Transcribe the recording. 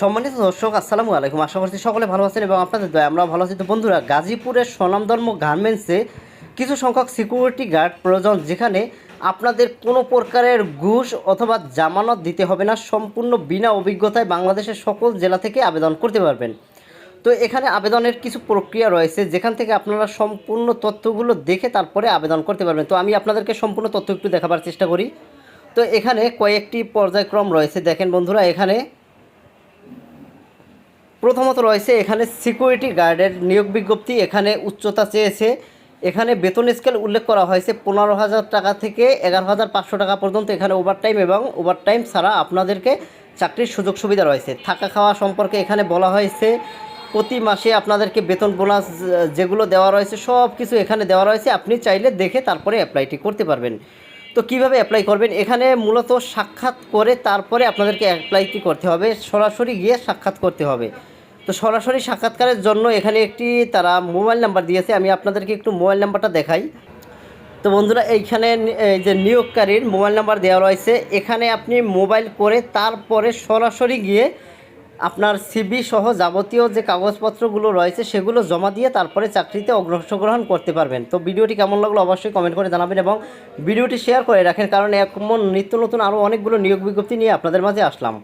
সম্মানিত দর্শক, আসসালামু আলাইকুম। আশা করছি সকলে ভালো আছেন এবং আপনাদের দয়া আমরা ভালো আছি। তো বন্ধুরা, গাজীপুরের স্বনামধর্ম গার্মেন্টসে কিছু সংখ্যক সিকিউরিটি গার্ড প্রয়োজন, যেখানে আপনাদের কোনো প্রকারের ঘুষ অথবা জামানত দিতে হবে না, সম্পূর্ণ বিনা অভিজ্ঞতায় বাংলাদেশের সকল জেলা থেকে আবেদন করতে পারবেন। তো এখানে আবেদনের কিছু প্রক্রিয়া রয়েছে, যেখান থেকে আপনারা সম্পূর্ণ তথ্যগুলো দেখে তারপরে আবেদন করতে পারবেন। তো আমি আপনাদেরকে সম্পূর্ণ তথ্য একটু দেখাবার চেষ্টা করি। তো এখানে কয়েকটি পর্যায়ক্রম রয়েছে। দেখেন বন্ধুরা, এখানে প্রথমত রয়েছে এখানে সিকিউরিটি গার্ডের নিয়োগ বিজ্ঞপ্তি, এখানে উচ্চতা চেয়েছে। এখানে বেতন স্কেল উল্লেখ করা হয়েছে পনেরো হাজার টাকা থেকে এগারো হাজার পাঁচশো টাকা পর্যন্ত এখানে ওভারটাইম এবং ওভারটাইম ছাড়া আপনাদেরকে চাকরির সুযোগ সুবিধা রয়েছে। থাকা খাওয়া সম্পর্কে এখানে বলা হয়েছে, প্রতি মাসে আপনাদেরকে বেতন বোনাস যেগুলো দেওয়া রয়েছে সব কিছু এখানে দেওয়া রয়েছে। আপনি চাইলে দেখে তারপরে অ্যাপ্লাইটি করতে পারবেন। তো কীভাবে অ্যাপ্লাই করবেন? এখানে মূলত সাক্ষাৎ করে তারপরে আপনাদেরকে অ্যাপ্লাইটি করতে হবে। সরাসরি গিয়ে সাক্ষাৎ করতে হবে। তো সরাসরি সাক্ষাৎকারের জন্য এখানে একটি তারা মোবাইল নাম্বার দিয়েছে, আমি আপনাদেরকে একটু মোবাইল নাম্বারটা দেখাই। তো বন্ধুরা, এইখানে এই যে নিয়োগকারীর মোবাইল নাম্বার দেওয়া রয়েছে, এখানে আপনি মোবাইল করে তারপরে সরাসরি গিয়ে আপনার সিবি সহ যাবতীয় যে কাগজপত্রগুলো রয়েছে, সেগুলো জমা দিয়ে তারপরে চাকরিতে অংশগ্রহণ করতে পারবেন। তো ভিডিওটি কেমন লাগল অবশ্যই কমেন্ট করে জানাবেন এবং ভিডিওটি শেয়ার করে রাখেন, কারণ এমন নিত্য নতুন আরও অনেকগুলো নিয়োগ বিজ্ঞপ্তি নিয়ে আপনাদের মাঝে আসলাম।